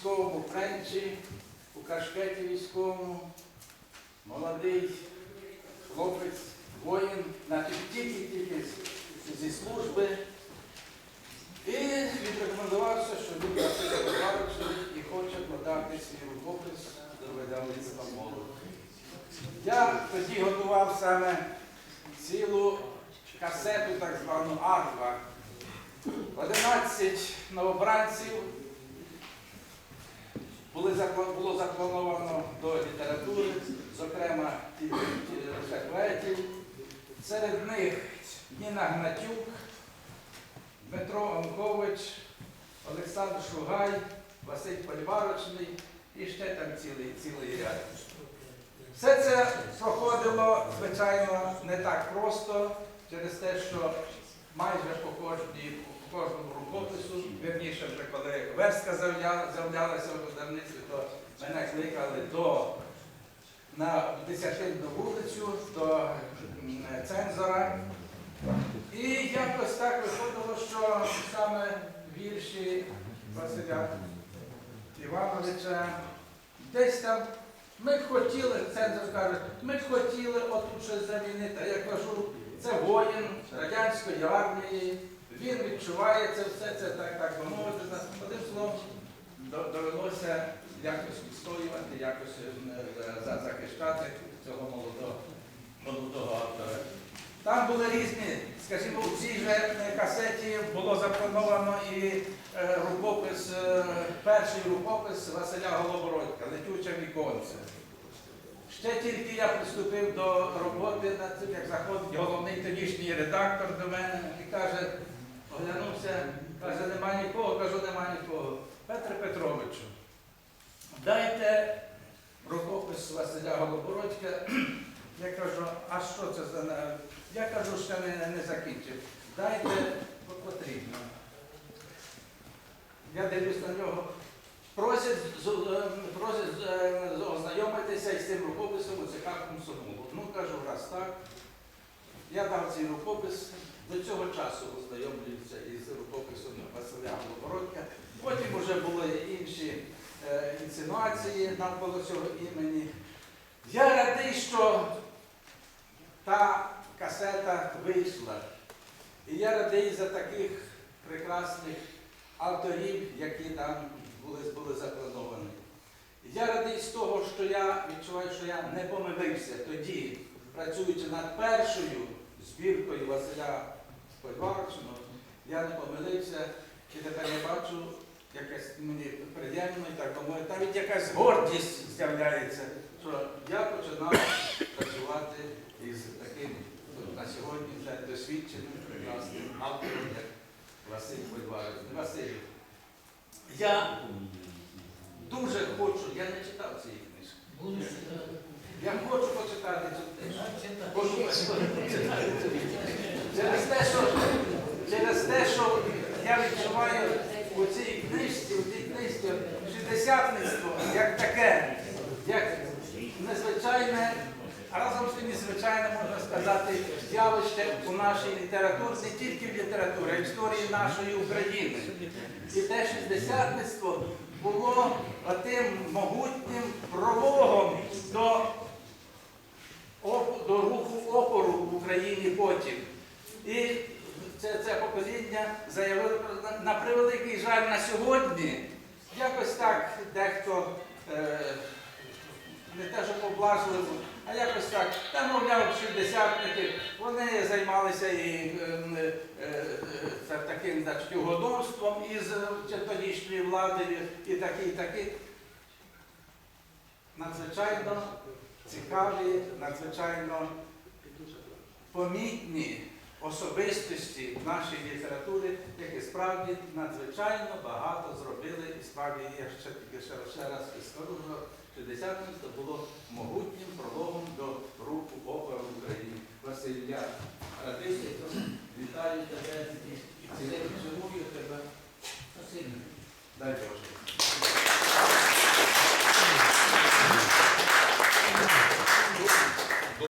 військовому френчі, у кашкеті військовому, молодий хлопець, воїн, значить тільки-тільки зі служби. І відрекомендувався, що він Василь Петрович і хоче подати свій рукопис до видавництва молоді. Я тоді готував саме цілу касету, так звану Арва. 11 новобранців було заплановано до літератури, зокрема і лише поетів. Серед них Ніна Гнатюк, Дмитро Онкович, Олександр Шугай, Василь Польварочний і ще там цілий, цілий ряд. Все це проходило, звичайно, не так просто через те, що майже по кожній, кожному рукопису, вірніше, вже коли верстка з'являлася в видавництві, то мене кликали до на десятинну вулицю до цензора. І якось так виходило, що саме вірші Василя Івановича десь там ми б хотіли, цензор каже, ми б хотіли отут щось замінити. Я кажу, це воїн радянської армії, він відчуває це все, це так, так би мовити. Одним словом, довелося якось відстоювати, якось е, захищати цього молодого, молодого автора. Там були різні, скажімо, у цій же е, касеті було заплановано і е, рукопис, перший рукопис Василя Голобородька Летюче віконце. Ще тільки я приступив до роботи над цим, як заходить головний тодішній редактор до мене і каже, оглянувся, каже, нема нікого, кажу, нема нікого. Петре Петровичу, дайте рукопис Василя Голобородька. Я кажу, а що це за я кажу, ще не, не закінчив. Дайте потрібно. Я дивлюсь на нього. Просять, е, е, ознайомитися із цим рукописом у ЦК комсомолу. Ну, кажу, раз так. Я дав цей рукопис. До цього часу ознайомлююся із рукописом Василя Голобородька. Потім вже були інші е, інсинуації навколо цього імені. Я радий, що та касета вийшла. І я радий за таких прекрасних авторів, які там були, були заплановані. Я радий з того, що я відчуваю, що я не помилився тоді, працюючи над першою збіркою Василя Сподварочного, я не помилився, і тепер я бачу, якась мені приємно, і так би навіть якась гордість з'являється, що я починав працювати із таким на сьогодні вже досвідченим прекрасним автором, як Василь Польварович. Василь, я дуже хочу, я не читав цієї книжки. Я хочу почитати цю книжку. Хочу почитати цю книжку. Через те, що, через те, що я відчуваю у цій книжці, у цій книжці шістдесятництво як таке, як незвичайне, разом з тим незвичайне, можна сказати, явище у нашій літературі, не тільки в літературі, а в історії нашої України. І те шістдесятництво було тим могутнім прологом до, оп- до руху опору в Україні потім. І це, це покоління заявило про- на, превеликий жаль на сьогодні. Якось так дехто е, не те, що поблажливо, а якось так. Та, мовляв, шістдесятники, вони займалися і е, е, е, таким угодовством із е, тодішньої влади і такі, і такі. Надзвичайно цікаві, надзвичайно помітні особистості нашої літератури, які справді надзвичайно багато зробили, і справді я ще тільки ще, раз скажу, що шістдесятництво було могутнім прологом до руху опору в Україні. Василь, я радий, вітаю тебе і цілим живую тебе.